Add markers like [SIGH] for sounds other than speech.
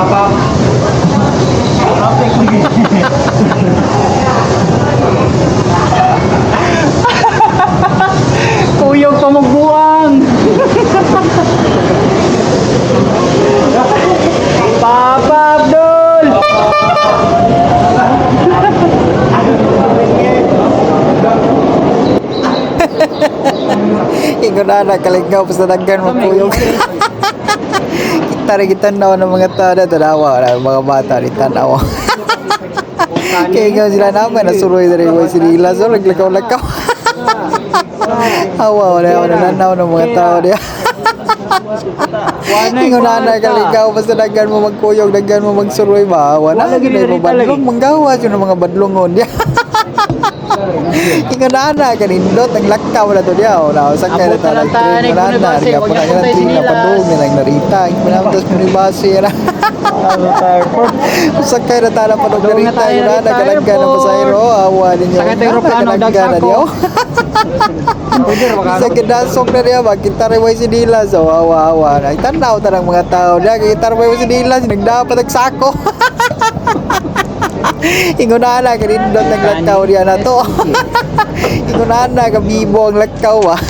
pop-up. Kuyog pamugbuan. pop-up, dol! Na nakalingaw pa sa daggan mo kuyog. kita rin kita na ng mga tao na tanawa na mga bata rin tanawa. Kaya nga sila naman nasuroy na rin mo sinila so naglakaw-lakaw. Awa wala wala nanaw ng mga tao niya. Ingon na nakalingaw pa sa daggan mo magkuyog daggan mo magsuroy ba? Wala Wala gid gid mo badlong manggawa yun mga badlongon niya. Ingon na na kanindot ang lakkaw na to diya. Wala sa kay Abot na lang Ingon na na huwag po na niya puntay tina sinilas. padung nilang narita. Ingon na tas munibase ra. Sakay na tala pa ng na narita. tayo, na rita, nagalagga na airport. pasayro. Awa ninyo. Sakay tayo na. [LAUGHS] Pwede ra baka. Sa kinasok na niya, magkita rin mo si Dila. So, awa-awa. Nagtanaw ta ng mga tao rin mo si Dila. Nagdapat ang sako. [LAUGHS] Ingunana, kanindot ang lakaw niya na to. [LAUGHS] Ingunana, kabibo ang lakaw ah.